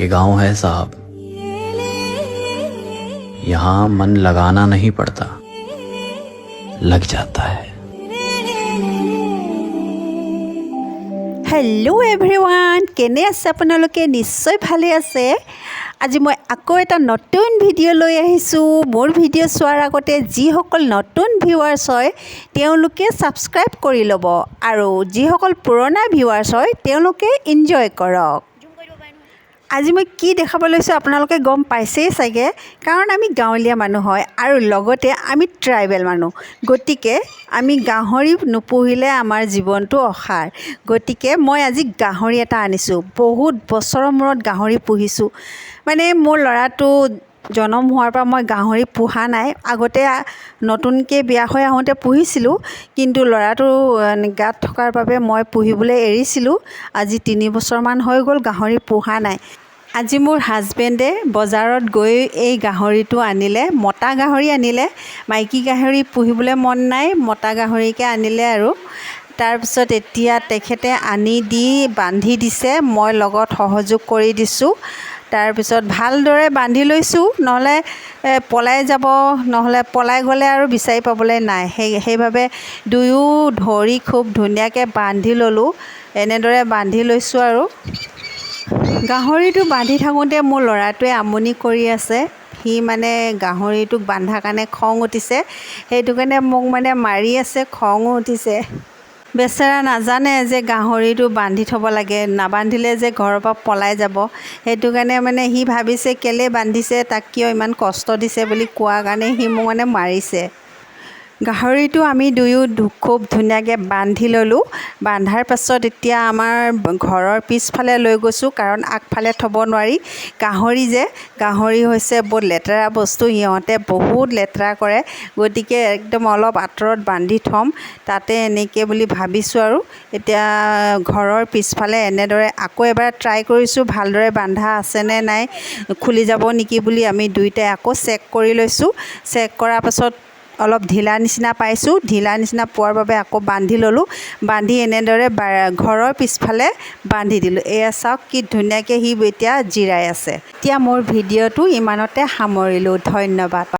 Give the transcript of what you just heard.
ये गांव है साहब यहाँ मन लगाना नहीं पड़ता लग जाता है হেল্ল' এভৰিৱান কেনে আছে আপোনালোকে নিশ্চয় ভালে আছে আজি মই আকৌ এটা নতুন ভিডিঅ' লৈ আহিছোঁ মোৰ ভিডিঅ' চোৱাৰ আগতে যিসকল নতুন ভিউৱাৰ্ছ হয় তেওঁলোকে ছাবস্ক্ৰাইব কৰি ল'ব আৰু যিসকল পুৰণা ভিউৱাৰ্ছ হয় তেওঁলোকে ইনজয় কৰক আজি মই কি দেখাব লৈছোঁ আপোনালোকে গম পাইছেই চাগে। কাৰণ আমি গাঁৱলীয়া মানুহ হয় আৰু লগতে আমি ট্ৰাইবেল মানুহ। গতিকে আমি গাহৰি নুপুহিলে আমাৰ জীৱনটো অসাৰ। গতিকে মই আজি গাহৰি এটা আনিছোঁ। বহুত বছৰৰ মূৰত গাহৰি পুহিছোঁ। মানে মোৰ ল'ৰাটো জনম হোৱাৰ পৰা মই গাহৰি পোহা নাই। আগতে নতুনকৈ বিয়া হৈ আহোঁতে পুহিছিলোঁ কিন্তু ল'ৰাটো গাত থকাৰ বাবে মই পুহিবলৈ এৰিছিলোঁ। আজি তিনি বছৰমান হৈ গ'ল গাহৰি পোহা নাই। আজি মোৰ হাজবেণ্ডে বজাৰত গৈ এই গাহৰিটো আনিলে মতা গাহৰি আনিলে। মাইকী গাহৰি পুহিবলৈ মন নাই মতা গাহৰিকে আনিলে আৰু। তাৰপিছত এতিয়া তেখেতে আনি দি বান্ধি দিছে মই লগত সহযোগ কৰি দিছোঁ। তাৰপিছত ভালদৰে বান্ধি লৈছোঁ নহ'লে পলাই যাব নহ'লে পলাই গ'লে আৰু বিচাৰি পাবলৈ নাই। সেই সেইবাবে দুয়ো ধৰি খুব ধুনীয়াকৈ বান্ধি ল'লোঁ এনেদৰে বান্ধি লৈছোঁ আৰু। গাহৰিটো বান্ধি থাকোঁতে মোৰ ল'ৰাটোৱে আমনি কৰি আছে। সি মানে গাহৰিটোক বান্ধাৰ কাৰণে খং উঠিছে। সেইটো কাৰণে মোক মানে মাৰি আছে খঙো উঠিছে। বেচেৰা নাজানে যে গাহৰিটো বান্ধি থ'ব লাগে নাবান্ধিলে যে ঘৰৰ পৰা পলাই যাব। সেইটো কাৰণে মানে সি ভাবিছে কেলৈ বান্ধিছে তাক কিয় ইমান কষ্ট দিছে বুলি কোৱাৰ কাৰণে সি মোক মানে মাৰিছে। গাহৰিটো আমি দুয়ো খুব ধুনীয়াকৈ বান্ধি ল'লোঁ। বান্ধাৰ পাছত এতিয়া আমাৰ ঘৰৰ পিছফালে লৈ গৈছোঁ কাৰণ আগফালে থ'ব নোৱাৰি। গাহৰি যে গাহৰি হৈছে বহুত লেতেৰা বস্তু সিহঁতে বহুত লেতেৰা কৰে। গতিকে একদম অলপ আঁতৰত বান্ধি থ'ম তাতে এনেকৈ বুলি ভাবিছোঁ আৰু। এতিয়া ঘৰৰ পিছফালে এনেদৰে আকৌ এবাৰ ট্ৰাই কৰিছোঁ ভালদৰে বান্ধা আছেনে নাই খুলি যাব নেকি বুলি আমি দুয়োটাই আকৌ চেক কৰি লৈছোঁ। চেক কৰাৰ পাছত অলপ ঢিলা নিচিনা পাইছোঁ। ঢিলা নিচিনা পোৱাৰ বাবে আকৌ বান্ধি ল'লোঁ। বান্ধি এনেদৰে ঘৰৰ পিছফালে বান্ধি দিলোঁ। এয়া চাওক কি ধুনীয়াকৈ সি এতিয়া জিৰাই আছে। এতিয়া মোৰ ভিডিঅ'টো ইমানতে সামৰিলোঁ। ধন্যবাদ।